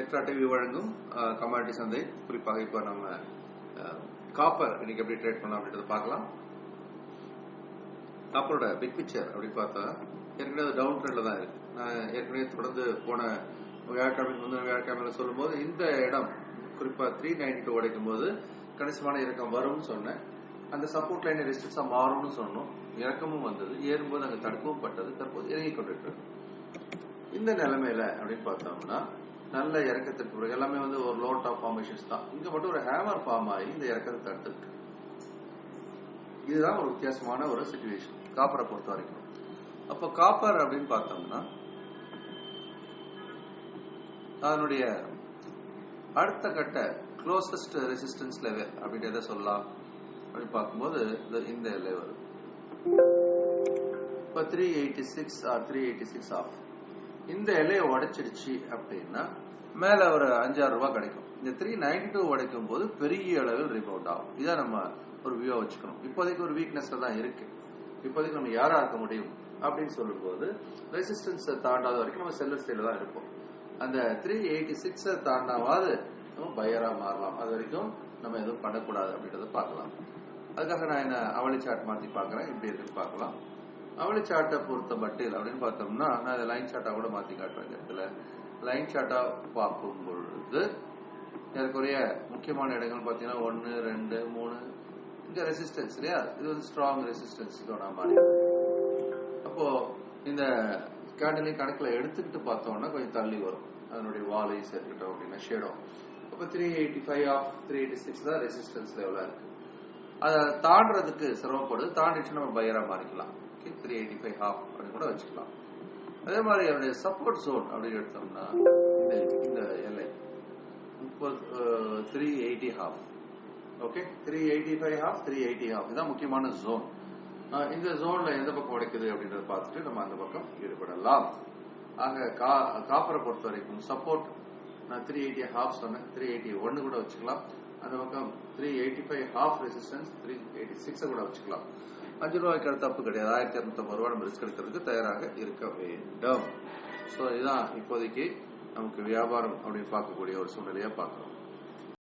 Extra TV வழங்கும் commodity சந்தை. குறிப்பாக இப்போ நம்ம காப்பர் இன்னைக்கு எப்படி ட்ரேட் பண்ணலாம் அப்படின்றத பார்க்கலாம். காப்பரோட பிக் பிக்சர் அப்படின்னு பார்த்தா ஏற்கனவே டவுன் ட்ரெண்ட்ல தான் இருக்கு. நான் ஏற்கனவே தொடர்ந்து போன வியாழக்கிழமை முந்தின வியாழக்கிழமையில சொல்லும்போது இந்த இடம் குறிப்பா த்ரீ நைன்டி டூ உடைக்கும் போது கணிசமான இறக்கம் வரும்னு சொன்னேன். அந்த சப்போர்ட் லைன் ரெசிஸ்டன்ஸா மாறும்னு சொன்னோம். இறக்கமும் வந்தது. ஏறும்போது அங்க தடுக்கவும் பட்டது. தற்போது இறங்கி கொண்டிருக்கிறது இந்த நிலைமையில அப்படின்னு பார்த்தோம்னா நல்ல இறக்கத்திற்கு பிறகு எல்லாமே வந்து ஒரு லோ டாப் ஃபார்மேஷன்ஸ் தான். இங்க மட்டும் ஒரு ஹேமர் ஃபார்ம் ஆகி இந்த இறக்கத்தை தடுத்துருக்கு. இதுதான் ஒரு வித்தியாசமான ஒரு சுச்சுவேஷன் காப்பரை பொறுத்த வரைக்கும். அப்ப காப்பர் அப்படின்னு பார்த்தோம்னா அதனுடைய அடுத்த கட்ட க்ளோசஸ்ட் ரெசிஸ்டன்ஸ் லெவல் அப்படின்னு எதை சொல்லலாம்? அப்படின்னு பார்க்கும்போது இந்த லெவல் இப்போ three eighty six or three eighty six of இந்த இலையை உடைச்சிடுச்சு அப்படின்னா மேல ஒரு அஞ்சாறு ரூபாய் கிடைக்கும். இந்த த்ரீ நைன்டி டூ உடைக்கும் போது பெரிய அளவில் ரிபவுண்ட் ஆகும். இதை நம்ம ஒரு வியூ வச்சுக்கணும். இப்போதைக்கு ஒரு வீக்னஸ் தான் இருக்கு. இப்போதைக்கு நம்ம யாரா இருக்க முடியும் அப்படின்னு சொல்லும்போது ரெசிஸ்டன்ஸ் தாண்டாத வரைக்கும் நம்ம செல்லர் ஸ்டைல தான் இருப்போம். அந்த த்ரீ எயிட்டி சிக்ஸ் தாண்டாவது நம்ம பயரா மாறலாம். அது வரைக்கும் நம்ம எதுவும் பண்ணக்கூடாது அப்படின்றத பார்க்கலாம். அதுக்காக நான் என்ன அவளி சாட் மாத்தி பாக்குறேன் இப்படி இருக்குன்னு பார்க்கலாம். அவளி சார்ட்டை பொறுத்த மட்டில் அப்படின்னு பார்த்தோம்னா நான் அதை லைன் சார்ட்டா கூட மாத்தி காட்டுறேன் இடத்துல. லைன் சார்ட்டா பார்க்கும் பொழுது ஏறக்குறைய முக்கியமான இடங்கள் பார்த்தீங்கன்னா ஒன்னு ரெண்டு மூணு. இங்கே ரெசிஸ்டன்ஸ் இல்லையா? இது வந்து ஸ்ட்ராங் ரெசிஸ்டன்ஸ் இதோட மாதிரி. அப்போ இந்த கேண்டலை கணக்குல எடுத்துக்கிட்டு பார்த்தோம்னா கொஞ்சம் தள்ளி வரும். அதனுடைய வாலைஸ் இருக்கட்டும் அப்படின்னா ஷேடும் அப்போ three eighty five of three eighty six தான் ரெசிஸ்டன்ஸ் லெவலாக இருக்கு. அதை தாண்டுறதுக்கு சிரமப்படுது. தாண்டிச்சு நம்ம பையரா மாறிக்கலாம். Okay three eighty five half அப்படின்னு கூட வச்சுக்கலாம். அதே மாதிரி அவருடைய சப்போர்ட் ஜோன் அப்படின்னு எடுத்தோம்னா இந்த இந்த எல்லை. முப்பது three eighty half okay three eighty five half three eighty half இதுதான் முக்கியமான ஜோன் இந்த ஜோன்ல எந்த பக்கம் உடைக்குது அப்படின்றத பார்த்துட்டு நம்ம அந்த பக்கம் ஈடுபடலாம். ஆக காப்பரை பொறுத்த வரைக்கும் சப்போர்ட் நான் த்ரீ எயிட்டி ஹாஃப் சொன்னேன். த்ரீ எயிட்டி ஒன்னு கூட வச்சுக்கலாம். அந்த பக்கம் three eighty five half resistance three eighty six கூட வச்சுக்கலாம். அஞ்சு ரூபாய்க்கு தப்பு கிடையாது. ஆயிரத்தி இரநூத்தம்பது ரூபாய் நம்ம ரிஸ்க் எடுக்கிறதுக்கு தயாராக இருக்க வேண்டும். ஸோ இதுதான் இப்போதைக்கு நமக்கு வியாபாரம் அப்படின்னு பார்க்கக்கூடிய ஒரு சூழ்நிலையா பார்க்கிறோம்.